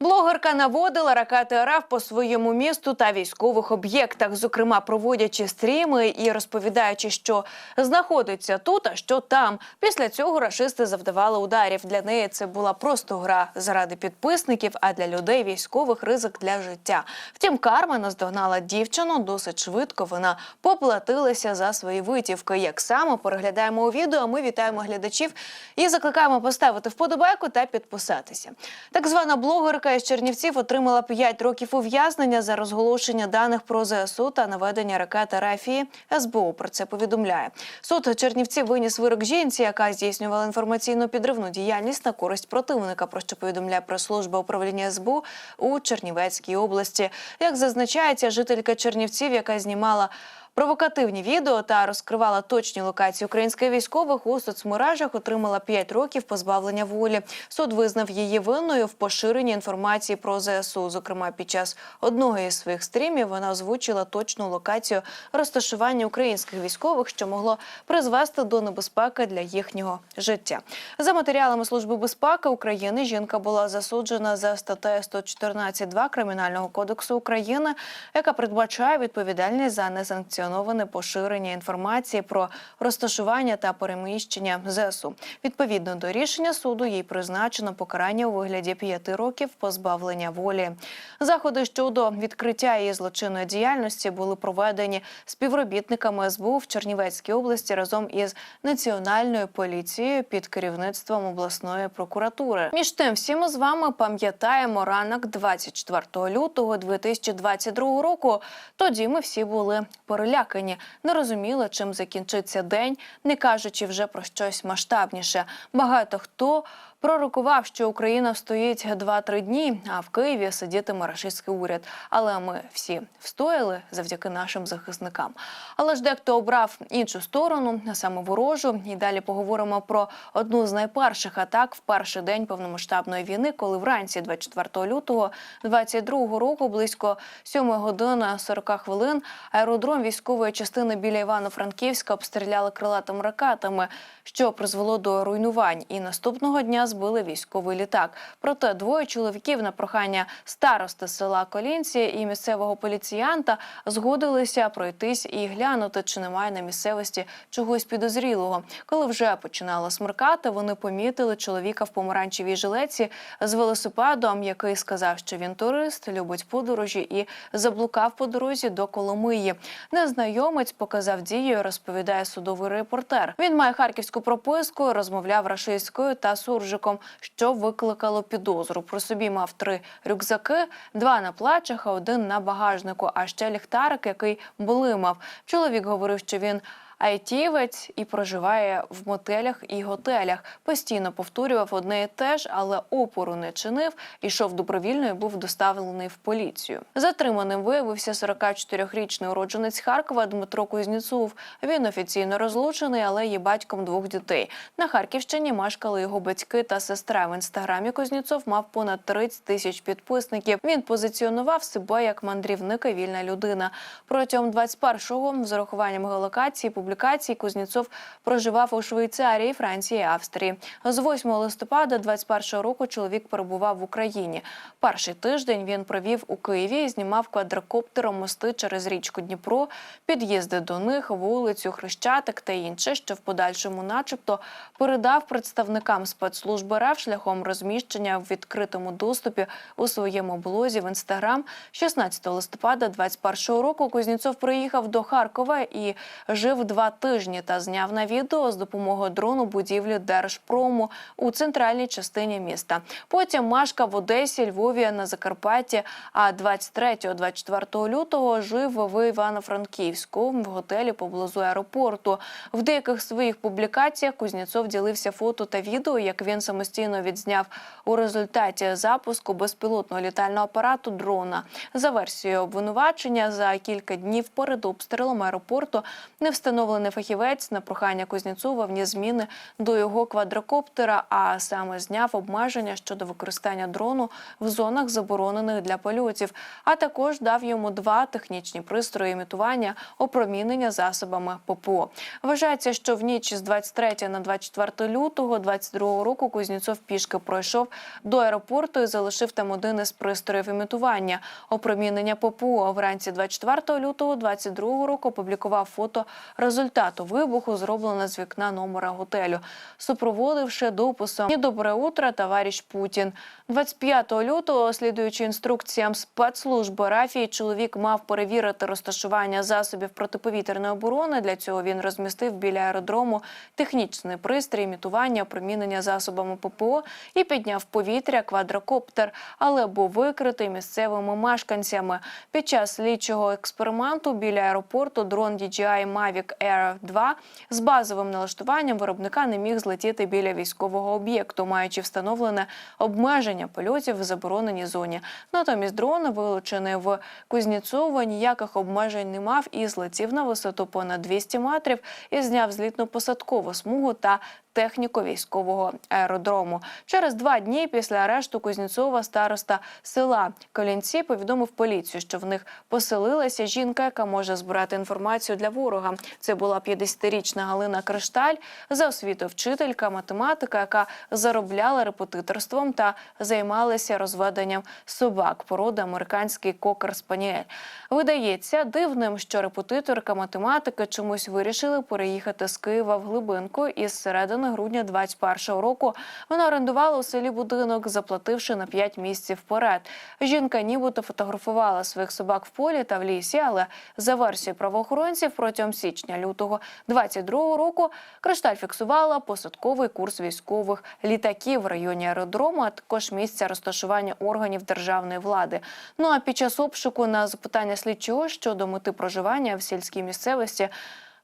Блогерка наводила ракети РФ по своєму місту та військових об'єктах, зокрема проводячи стріми і розповідаючи, що знаходиться тут, а що там. Після цього рашисти завдавали ударів. Для неї це була просто гра заради підписників, а для людей військових ризик для життя. Втім, карма наздогнала дівчину досить швидко. Вона поплатилася за свої витівки. Як саме переглядаємо у відео, ми вітаємо глядачів і закликаємо поставити вподобайку та підписатися. Так звана блогерка із Чернівців отримала 5 років ув'язнення за розголошення даних про ЗСУ та наведення ракети Рафії. СБУ про це повідомляє. Суд Чернівців виніс вирок жінці, яка здійснювала інформаційну підривну діяльність на користь противника. Про що повідомляє прес-служба управління СБУ у Чернівецькій області. Як зазначається, жителька Чернівців, яка знімала. Провокативні відео та розкривала точні локації українських військових у соцмережах. Отримала 5 років позбавлення волі. Суд визнав її винною в поширенні інформації про ЗСУ. Зокрема, під час одного із своїх стрімів вона озвучила точну локацію розташування українських військових, що могло призвести до небезпеки для їхнього життя. За матеріалами служби безпеки України жінка була засуджена за статтею 114.2 Кримінального кодексу України, яка передбачає відповідальність за несанкціоноване поширення інформації про розташування та переміщення ЗСУ. Відповідно до рішення суду їй призначено покарання у вигляді п'яти років позбавлення волі. Заходи щодо відкриття її злочинної діяльності були проведені співробітниками СБУ в Чернівецькій області разом із національною поліцією під керівництвом обласної прокуратури. Між тим, всі ми з вами пам'ятаємо ранок 24 лютого 2022 року. Тоді ми всі були перелякані, не розуміли, чим закінчиться день, не кажучи вже про щось масштабніше. Багато хто пророкував, що Україна стоїть 2-3 дні, а в Києві сидітиме рашистський уряд. Але ми всі встояли завдяки нашим захисникам. Але ж дехто обрав іншу сторону, а саме ворожу. І далі поговоримо про одну з найперших атак в перший день повномасштабної війни, коли вранці 24 лютого 22 року, близько 7 години 40 хвилин, аеродром військової частини біля Івано-Франківська обстріляли крилатими ракетами, що призвело до руйнувань. І наступного дня збили військовий літак. Проте двоє чоловіків на прохання старости села Колінці і місцевого поліціянта згодилися пройтись і глянути, чи немає на місцевості чогось підозрілого. Коли вже починало смеркати, вони помітили чоловіка в помаранчевій жилеці з велосипедом, який сказав, що він турист, любить подорожі і заблукав по дорозі до Коломиї. Незнайомець показав дію, розповідає судовий репортер. Він має харківську прописку, розмовляв рашистською та суржиком, що викликало підозру. При собі мав три рюкзаки, два на плечах, а один на багажнику, а ще ліхтарик, який блимав. Чоловік говорив, що він. Айтівець і проживає в мотелях і готелях. Постійно повторював одне і те ж, але опору не чинив. Ішов добровільно і був доставлений в поліцію. Затриманим виявився 44-річний уродженець Харкова Дмитро Кузнєцов. Він офіційно розлучений, але є батьком двох дітей. На Харківщині мешкали його батьки та сестра. В інстаграмі Кузнєцов мав понад 30 тисяч підписників. Він позиціонував себе як мандрівник і вільна людина. Протягом 21-го з урахуванням геолокації публікацій Кузнєцов проживав у Швейцарії, Франції, Австрії. З 8 листопада 21 року чоловік перебував в Україні. Перший тиждень він провів у Києві і знімав квадрокоптером мости через річку Дніпро, під'їзди до них, вулицю, Хрещатик та інше, що в подальшому, начебто, передав представникам спецслужби РФ шляхом розміщення в відкритому доступі у своєму блозі в інстаграм. 16 листопада 21 року Кузнєцов приїхав до Харкова і жив два тижні та зняв на відео з допомогою дрону будівлі Держпрому у центральній частині міста. Потім мешкав в Одесі, Львові на Закарпатті. А 23-24 лютого жив в Івано-Франківську в готелі поблизу аеропорту. В деяких своїх публікаціях Кузнєцов ділився фото та відео, як він самостійно відзняв у результаті запуску безпілотного літального апарату дрона. За версією обвинувачення за кілька днів перед обстрілом аеропорту не встановлено Встановлений фахівець на прохання Кузнєцова вніс зміни до його квадрокоптера, а саме зняв обмеження щодо використання дрону в зонах, заборонених для польотів, а також дав йому два технічні пристрої імітування опромінення засобами ППО. Вважається, що в ніч з 23 на 24 лютого 22 року Кузнєцов пішки пройшов до аеропорту і залишив там один із пристроїв імітування опромінення ППО. Вранці 24 лютого 22 року опублікував фото результату вибуху, зроблене з вікна номера готелю, супроводивши дописом «Добре утро, товариш Путін». 25 лютого, слідуючи інструкціям спецслужби Рафії, чоловік мав перевірити розташування засобів протиповітряної оборони. Для цього він розмістив біля аеродрому технічний пристрій імітування опромінення засобами ППО і підняв повітря квадрокоптер, але був викритий місцевими мешканцями. Під час слідчого експерименту біля аеропорту дрон DJI Mavic Air 2 з базовим налаштуванням виробника не міг злетіти біля військового об'єкту, маючи встановлене обмеження польотів в забороненій зоні. Натомість дрон, вилучений в Кузнєцово, ніяких обмежень не мав і злетів на висоту понад 200 метрів і зняв злітно-посадкову смугу та техніку військового аеродрому. Через два дні після арешту Кузнєцова староста села Колінці повідомив поліцію, що в них поселилася жінка, яка може збирати інформацію для ворога. Це була 50-річна Галина Кришталь, за освітою вчителька, математика, яка заробляла репетиторством та займалася розведенням собак породи американський кокер спаніель. Видається дивним, що репетиторка математики чомусь вирішили переїхати з Києва в глибинку із середини грудня 21-го року. Вона орендувала у селі будинок, заплативши на 5 місяців вперед. Жінка нібито фотографувала своїх собак в полі та в лісі, але за версією правоохоронців протягом січня-лютого 22-го року Кришталь фіксувала посадковий курс військових літаків в районі аеродрому, а також місця розташування органів державної влади. Ну а під час обшуку на запитання слідчого щодо мети проживання в сільській місцевості.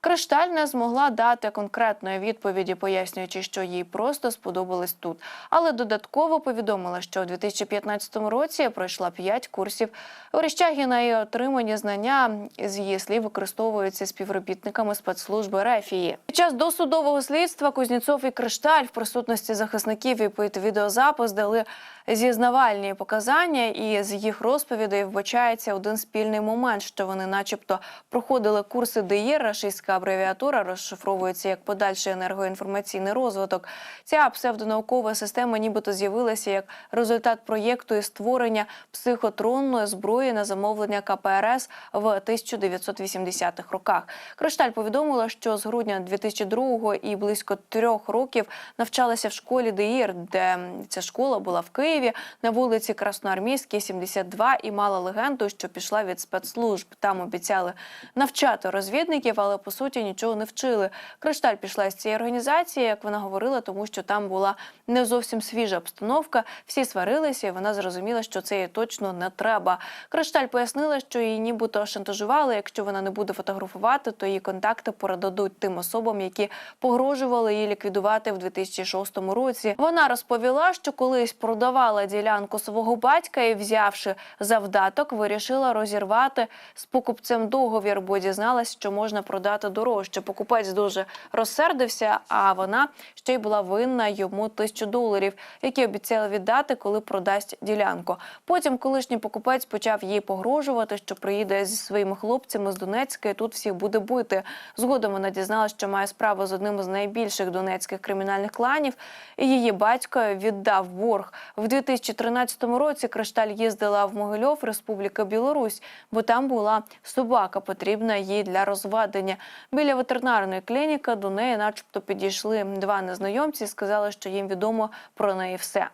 Кришталь не змогла дати конкретної відповіді, пояснюючи, що їй просто сподобалось тут. Але додатково повідомила, що у 2015 році пройшла 5 курсів Оріщагіна і отримані знання з її слів використовуються співробітниками спецслужби Рефії. Під час досудового слідства Кузнєцов і Кришталь в присутності захисників і під відеозапис дали зізнавальні показання, і з їх розповідей вбачається один спільний момент, що вони, начебто, проходили курси ДІР, рашистська абревіатура розшифровується як подальший енергоінформаційний розвиток. Ця псевдонаукова система, нібито з'явилася як результат проєкту і створення психотронної зброї на замовлення КПРС в 1980-х роках. Кришталь повідомила, що з грудня 2002 і близько трьох років навчалася в школі ДІР, де ця школа була в Києві на вулиці Красноармійській, 72, і мала легенду, що пішла від спецслужб. Там обіцяли навчати розвідників, але по суті нічого не вчили. Кришталь пішла з цієї організації, як вона говорила, тому що там була не зовсім свіжа обстановка. Всі сварилися, і вона зрозуміла, що це їй точно не треба. Кришталь пояснила, що її нібито шантажували. Якщо вона не буде фотографувати, то її контакти передадуть тим особам, які погрожували її ліквідувати в 2006 році. Вона розповіла, що колись продавала ділянку свого батька і, взявши завдаток, вирішила розірвати з покупцем договір, бо дізналась, що можна продати дорожче. Покупець дуже розсердився, а вона ще й була винна йому тисячу доларів, які обіцяли віддати, коли продасть ділянку. Потім колишній покупець почав їй погрожувати, що приїде зі своїми хлопцями з Донецька і тут всіх буде бити. Згодом вона дізналась, що має справу з одним з найбільших донецьких кримінальних кланів. І її батько віддав борг в 2013 році. Кришталь їздила в Могильов, Республіка Білорусь, бо там була собака, потрібна їй для розведення. Біля ветеринарної клініки до неї, начебто, підійшли два незнайомці і сказали, що їм відомо про неї все.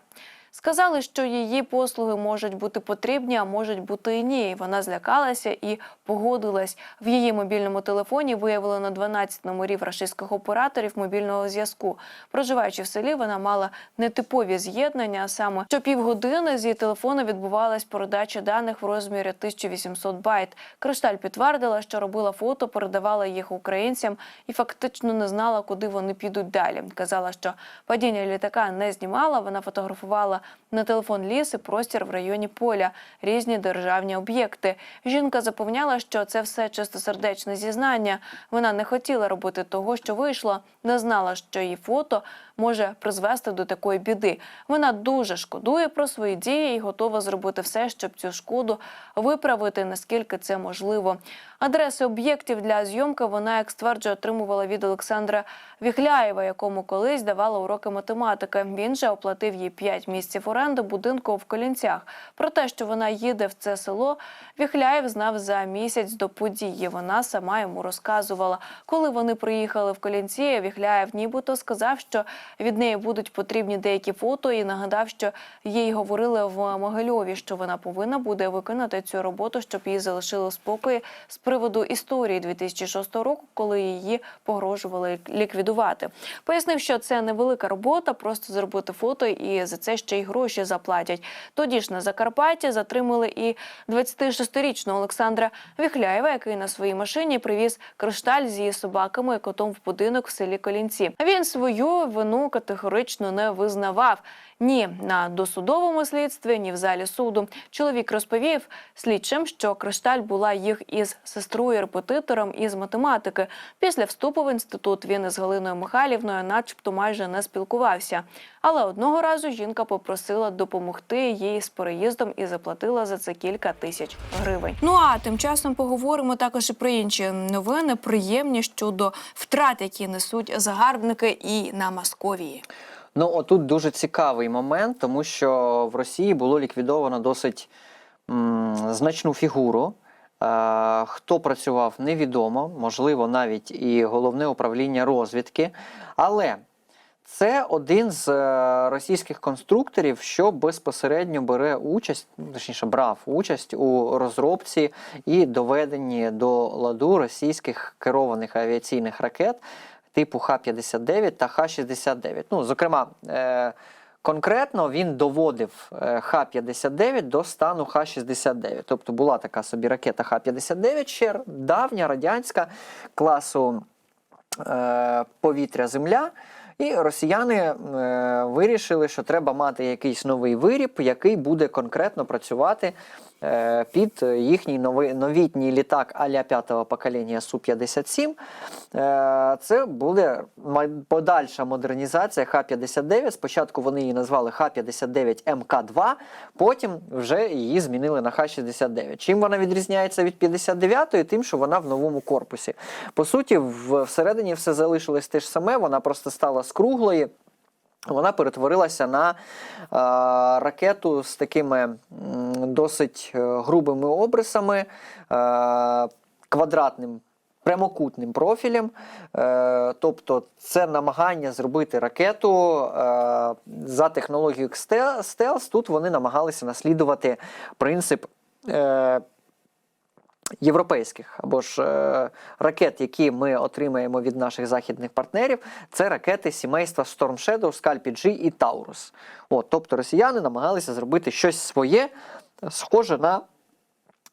Сказали, що її послуги можуть бути потрібні, а можуть бути і ні. Вона злякалася і погодилась. В її мобільному телефоні виявлено 12 номерів рашистських операторів мобільного зв'язку. Проживаючи в селі, вона мала нетипові з'єднання. Саме щопівгодини з її телефону відбувалась передача даних в розмірі 1800 байт. Кришталь підтвердила, що робила фото, передавала їх українцям і фактично не знала, куди вони підуть далі. Казала, що падіння літака не знімала. Вона фотографувала на телефон ліс і простір в районі поля, різні державні об'єкти. Жінка запевняла, що це все чистосердечне зізнання. Вона не хотіла робити того, що вийшло, не знала, що її фото може призвести до такої біди. Вона дуже шкодує про свої дії і готова зробити все, щоб цю шкоду виправити, наскільки це можливо. Адреси об'єктів для зйомки вона, як стверджує, отримувала від Олександра Віхляєва, якому колись давала уроки математики. Він же оплатив їй 5 місяців оренди будинку в Колінцях. Про те, що вона їде в це село, Віхляєв знав за місяць до події. Вона сама йому розказувала. Коли вони приїхали в Колінці, Віхляєв нібито сказав, що від неї будуть потрібні деякі фото, і нагадав, що їй говорили в Могильові, що вона повинна буде виконати цю роботу, щоб її залишили в спокої з приводу історії 2006 року, коли її погрожували ліквідувати. Пояснив, що це невелика робота, просто зробити фото, і за це ще й гроші заплатять. Тоді ж на Закарпатті затримали і 26-річного Олександра Віхляєва, який на своїй машині привіз кришталь з її собаками і котом в будинок в селі Колінці. Він свою вину категорично не визнавав. Ні на досудовому слідстві, ні в залі суду. Чоловік розповів слідчим, що кришталь була їх із сестрою-репетитором із математики. Після вступу в інститут він із Галиною Михайлівною, начебто, майже не спілкувався. Але одного разу жінка попросила допомогти їй з переїздом і заплатила за це кілька тисяч гривень. Ну а тим часом поговоримо також і про інші новини, приємні щодо втрат, які несуть загарбники і на Московії. Ну, отут дуже цікавий момент, тому що в Росії було ліквідовано досить м, значну фігуру. Е, хто працював, невідомо, можливо, навіть і головне управління розвідки. Але це один з е, російських конструкторів, що безпосередньо бере участь, ну, точніше, брав участь у розробці і доведенні до ладу російських керованих авіаційних ракет типу Х-59 та Х-69. Ну, зокрема, е, конкретно він доводив е, Х-59 до стану Х-69. Тобто була така собі ракета Х-59 ще давня радянська класу е, повітря-земля. І росіяни е, вирішили, що треба мати якийсь новий виріб, який буде конкретно працювати під їхній новий, новітній літак а-ля п'ятого покоління Су-57. Е, це буде подальша модернізація Х-59. Спочатку вони її назвали Х-59 МК-2, потім вже її змінили на Х-69. Чим вона відрізняється від 59-ї? Тим, що вона в новому корпусі. По суті, всередині все залишилось те ж саме, вона просто стала з круглої. Вона перетворилася на е, ракету з такими досить е, грубими обрисами, е, квадратним прямокутним профілем. Е, тобто це намагання зробити ракету е, за технологією стелс. Тут вони намагалися наслідувати принцип. Е, Європейських або ж е, ракет, які ми отримаємо від наших західних партнерів, це ракети сімейства Storm Shadow, Scalp G і Taurus. От, тобто росіяни намагалися зробити щось своє, схоже на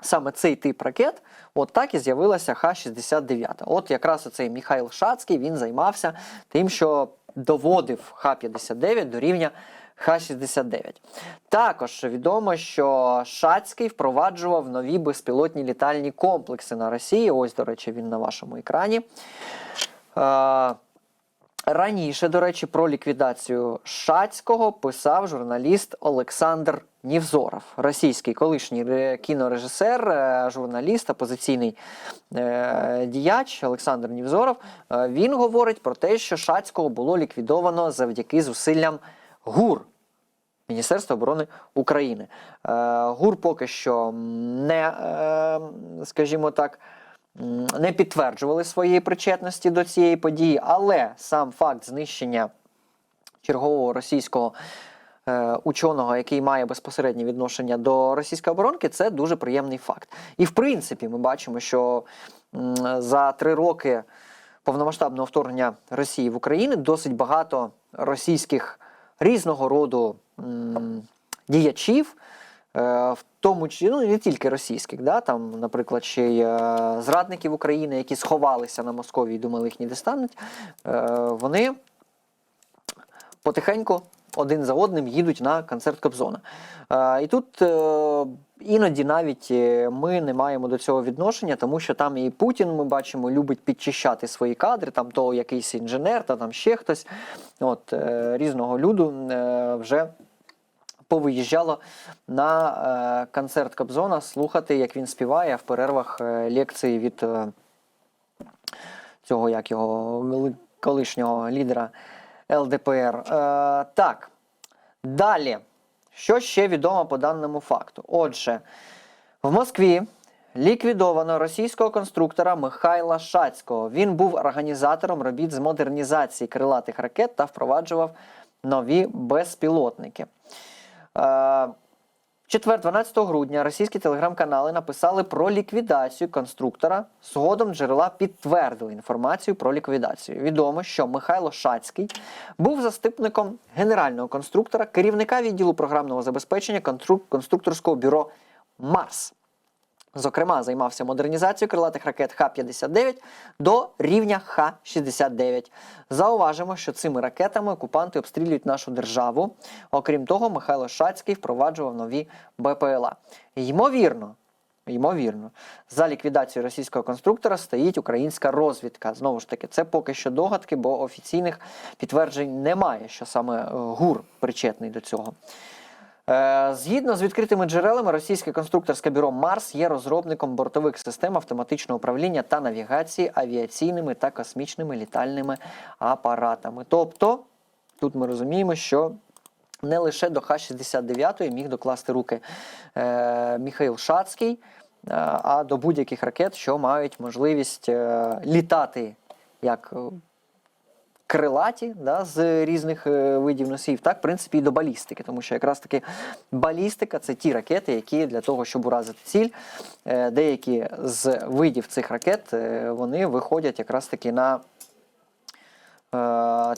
саме цей тип ракет. От так і з'явилася Х-69. От якраз оцей Міхайл Шацький він займався тим, що доводив Х-59 до рівня Х-69. Також відомо, що Шацький впроваджував нові безпілотні літальні комплекси на Росії. Ось, до речі, він на вашому екрані. Е, Раніше, до речі, про ліквідацію Шацького писав журналіст Олександр Нівзоров, російський колишній кінорежисер, е, журналіст, опозиційний е, діяч Олександр Нівзоров. Він говорить про те, що Шацького було ліквідовано завдяки зусиллям ГУР. Міністерства оборони України. Е, ГУР поки що не, е, скажімо так, не підтверджували своєї причетності до цієї події, але сам факт знищення чергового російського е, ученого, який має безпосереднє відношення до російської оборонки, це дуже приємний факт. І в принципі, ми бачимо, що за три роки повномасштабного вторгнення Росії в Україну досить багато російських різного роду діячів. е, В тому числі ну не тільки російських, да там, наприклад, ще й е, зрадників України, які сховалися на Московії і думали, їх не дістануть. Е, вони потихеньку один за одним їдуть на концерт Кобзона. Е, і тут е, іноді навіть е, ми не маємо до цього відношення, тому що там і Путін, ми бачимо, любить підчищати свої кадри, там то якийсь інженер, та там ще хтось. От, різного люду вже повиїжджало на концерт Кобзона слухати, як він співає в перервах лекції від цього як його колишнього лідера ЛДПР. Е, так, далі. Що ще відомо по даному факту? Отже, в Москві ліквідовано російського конструктора Михайла Шацького. Він був організатором робіт з модернізації крилатих ракет та впроваджував нові безпілотники. Е, четвер, 12 грудня, російські телеграм-канали написали про ліквідацію конструктора. Згодом джерела підтвердили інформацію про ліквідацію. Відомо, що Михайло Шацький був заступником генерального конструктора, керівника відділу програмного забезпечення конструкторського бюро Марс. Зокрема, займався модернізацією крилатих ракет Х-59 до рівня Х-69. Зауважимо, що цими ракетами окупанти обстрілюють нашу державу. Окрім того, Михайло Шацький впроваджував нові БПЛА. Ймовірно, ймовірно, за ліквідацію російського конструктора стоїть українська розвідка. Знову ж таки, це поки що догадки, бо офіційних підтверджень немає, що саме е, ГУР причетний до цього. Е, Згідно з відкритими джерелами, російське конструкторське бюро Марс є розробником бортових систем автоматичного управління та навігації авіаційними та космічними літальними апаратами. Тобто, тут ми розуміємо, що не лише до Х-69 міг докласти руки е, Міхаїл Шацький, е, а до будь-яких ракет, що мають можливість літати як крилаті да, з різних е, видів носіїв, так, в принципі, і до балістики, тому що якраз таки балістика це ті ракети, які для того, щоб уразити ціль, е, деякі з видів цих ракет е, вони виходять якраз таки на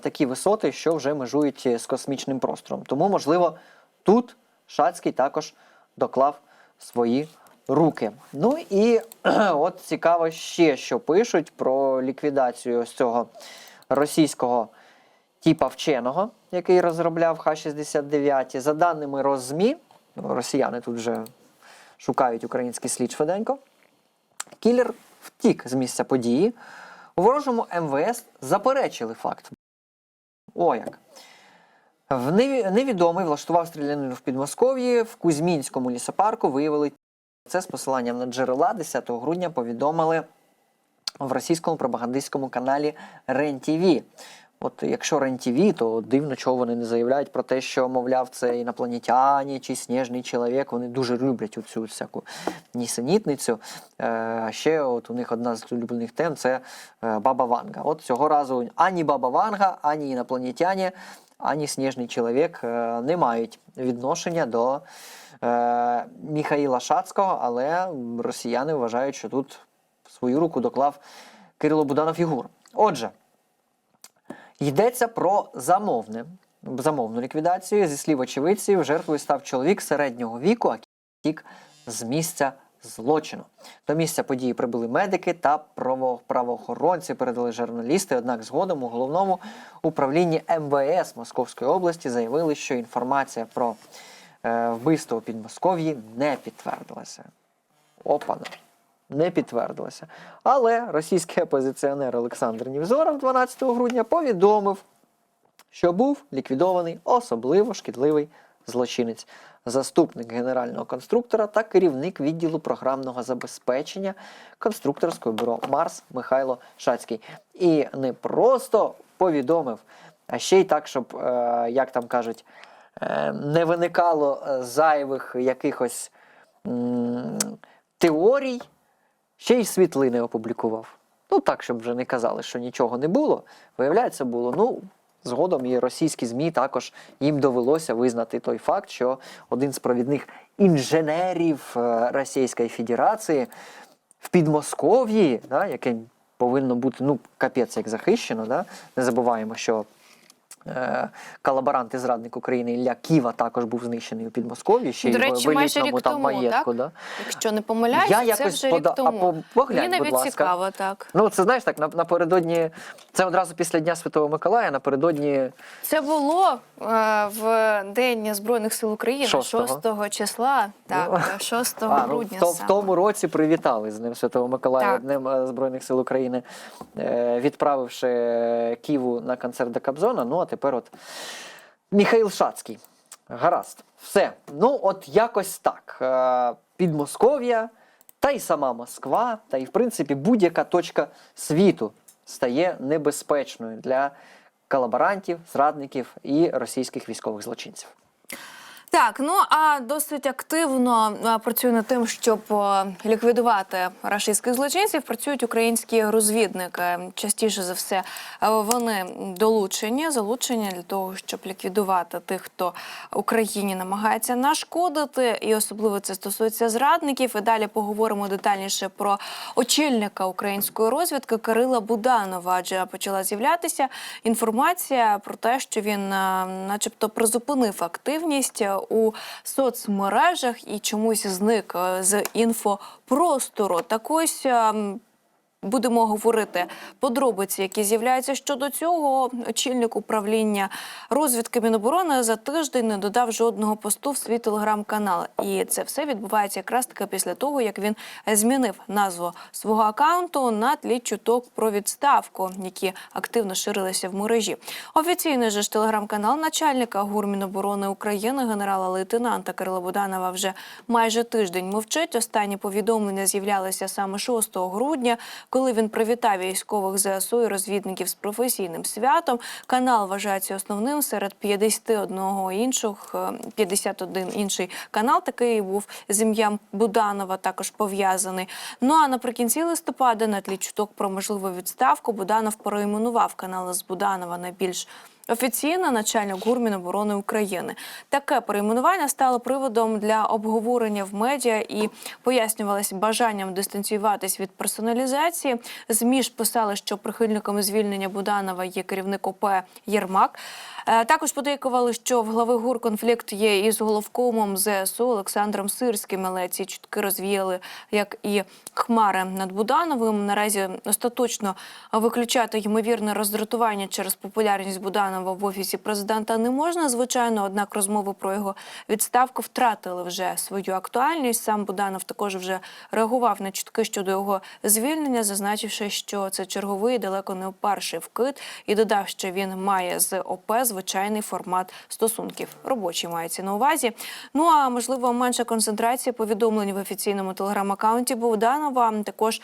такі висоти, що вже межують з космічним простором. Тому, можливо, тут Шацький також доклав свої руки. Ну і от цікаво ще, що пишуть про ліквідацію ось цього російського типа вченого, який розробляв Х-69. За даними Розмі, ну, росіяни тут вже шукають український слід швиденько. Кілер втік з місця події. У ворожому МВС заперечили факт. О як. В невідомий влаштував стрілянину в Підмосков'ї в Кузьмінському лісопарку виявили це з посиланням на джерела 10 грудня повідомили в російському пропагандистському каналі РЕН-ТВ. От якщо РЕН-ТВ, то дивно, чого вони не заявляють про те, що, мовляв, це інопланетяні чи сніжний чоловік. Вони дуже люблять цю всяку нісенітницю. Е, А ще от у них одна з улюблених тем це е, Баба Ванга. От цього разу ані Баба Ванга, ані інопланетяні, ані сніжний чоловік е, не мають відношення до е, Міхаїла Шацького, але росіяни вважають, що тут свою руку доклав Кирило Буданов Фігур. Отже, йдеться про замовне, замовну ліквідацію. Зі слів очевидців, жертвою став чоловік середнього віку, а тік з місця злочину. До місця події прибули медики та право- правоохоронці, передали журналісти. Однак згодом у головному управлінні МВС Московської області заявили, що інформація про е, вбивство у Підмосков'ї не підтвердилася. Опана. Не підтвердилася. Але російський опозиціонер Олександр Нівзоров 12 грудня повідомив, що був ліквідований особливо шкідливий злочинець, заступник генерального конструктора та керівник відділу програмного забезпечення конструкторського бюро Марс Михайло Шацький. І не просто повідомив, а ще й так, щоб, е, як там кажуть, е, не виникало е, зайвих якихось теорій, ще й світлини опублікував. Ну так, щоб вже не казали, що нічого не було. Виявляється, було. Ну, згодом і російські ЗМІ також їм довелося визнати той факт, що один з провідних інженерів е, Російської Федерації в Підмосков'ї, да, яке повинно бути ну, капець як захищено. Да? Не забуваємо, що колаборант і зрадник України Ілля Ківа також був знищений у Підмосков'ї, ще До речі, майже рік там тому, маєтку. так? Да? Якщо не помиляюся, Я це якось вже пода- рік тому. а по- поглянь, Мені навіть будь ласка. цікаво, так. Ну, це знаєш так, напередодні, це одразу після Дня Святого Миколая, напередодні Це було е, в День Збройних сил України Шостого. 6 числа, так, Ну, 6 А, ну, в, то- в тому році привітали з Днем Святого Миколая, Так. Днем е, Збройних сил України, е, відправивши е, Ківу на концерт до Кобзона. Ну, а тепер от Міхаїл Шацький. Гаразд. Все. Ну, от якось так. Е, Підмосков'я, та й сама Москва, та й, в принципі, будь-яка точка світу стає небезпечною для колаборантів, зрадників і російських військових злочинців. Так, ну а досить активно працює над тим, щоб ліквідувати рашистських злочинців. Працюють українські розвідники. Частіше за все вони долучені, залучені для того, щоб ліквідувати тих, хто Україні намагається нашкодити, і особливо це стосується зрадників. І далі поговоримо детальніше про очільника української розвідки Кирила Буданова, адже почала з'являтися інформація про те, що він, начебто, призупинив активність у соцмережах і чомусь зник е, з інфопростору. Так ось. Будемо говорити подробиці, які з'являються щодо цього. Очільник управління розвідки Міноборони за тиждень не додав жодного посту в свій телеграм-канал. І це все відбувається якраз таки після того, як він змінив назву свого акаунту на тлі чуток про відставку, які активно ширилися в мережі. Офіційний же ж телеграм-канал начальника ГУР Міноборони України генерала-лейтенанта Кирила Буданова вже майже тиждень мовчить. Останні повідомлення з'являлися саме 6 грудня, коли він привітав військових ЗСУ і розвідників з професійним святом. Канал вважається основним серед 51 інших, е, 51 інший канал. Такий був з ім'ям Буданова, також пов'язаний. Ну а наприкінці листопада на тлі чуток про можливу відставку Буданов перейменував канал з Буданова на більш Офіційно начальник ГУР Міноборони України таке перейменування стало приводом для обговорення в медіа і пояснювалося бажанням дистанціюватись від персоналізації. ЗМІ ж писали, що прихильниками звільнення Буданова є керівник ОП Єрмак. Е, Також подейкували, що в глави ГУР конфлікт є із головкомом ЗСУ Олександром Сирським, але ці чутки розвіяли як і хмари над Будановим. Наразі остаточно виключати ймовірне роздратування через популярність Буданова в офісі президента не можна. Звичайно, однак розмови про його відставку втратили вже свою актуальність. Сам Буданов також вже реагував на чутки щодо його звільнення, зазначивши, що це черговий далеко не перший вкид, і додав, що він має з ОП звичайний формат стосунків. Робочий мається на увазі. Ну а можливо, менша концентрація повідомлень в офіційному телеграм-акаунті Богданова також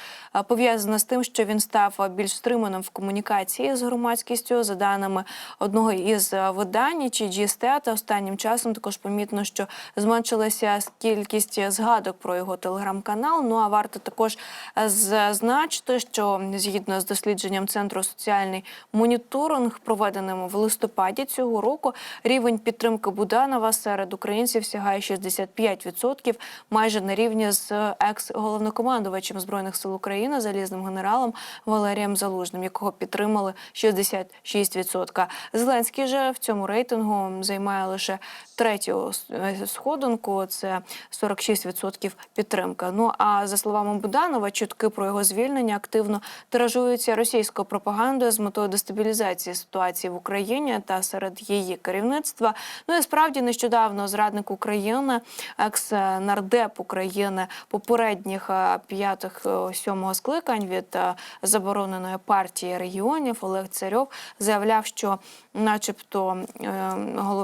пов'язана з тим, що він став більш стриманим в комунікації з громадськістю. За даними одного із видань чи GST, останнім часом також помітно, що зменшилася кількість згадок про його телеграм-канал. Ну а варто також зазначити, що згідно з дослідженням центру соціальний моніторинг, проведеним в листопаді цього року, рівень підтримки Буданова серед українців сягає 65%, майже на рівні з екс-головнокомандувачем збройних сил України залізним генералом Валерієм Залужним, якого підтримали 66%. Зеленський же в цьому рейтингу займає лише третю е, сходинку. Це 46% підтримка. Ну а за словами Буданова, чутки про його звільнення активно тиражуються російською пропагандою з метою дестабілізації ситуації в Україні та серед її керівництва. Ну і справді нещодавно зрадник України, екс-нардеп України попередніх е, п'ятих е, сьомого скликань від забороненої партії регіонів Олег Царьов заявляв, що, начебто, е,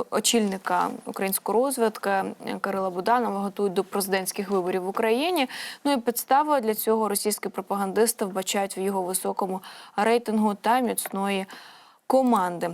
очільника української розвідки е, Кирила Буданова готують до президентських виборів в Україні. Ну і підстава для цього російські пропагандисти вбачають в його високому рейтингу та міцної команди.